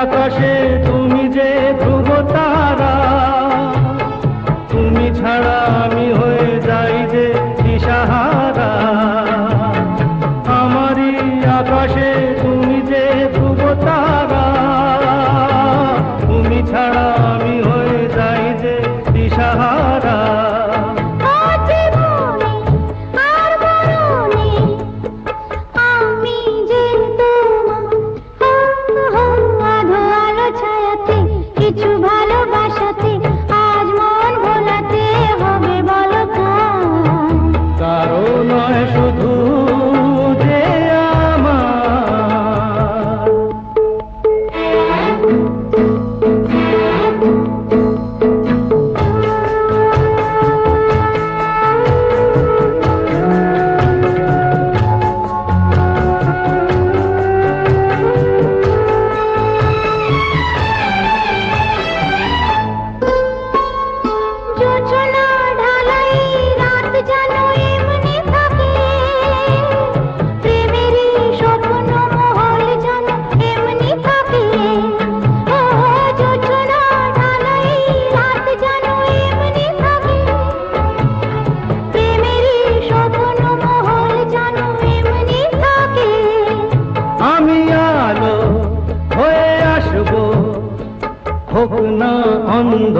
আকাশে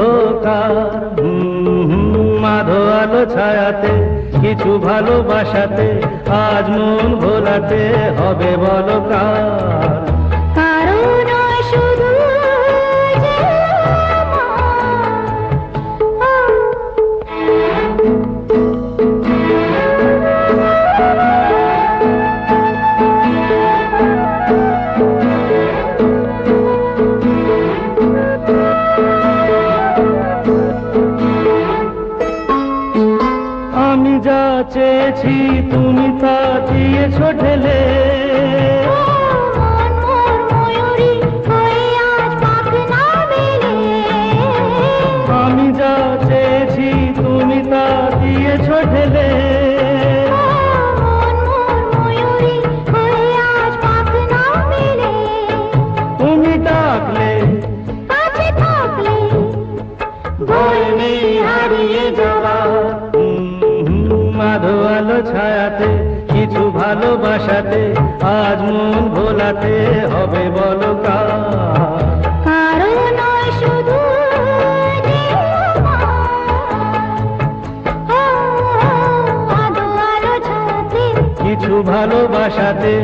অন্ধকার। মাধো আলো ছায়াতে কিছু ভালোবাসাতে আজ মন ভোলাতে হবে বলো কার তুমি তা দিয়েছ ঢেলে আমি যা চেয়েছি তুমি তা দিয়েছ ঢেলে ভালোবাসাতে আজ মন ভোলাতে হবে বলো কিছু ভালোবাসাতে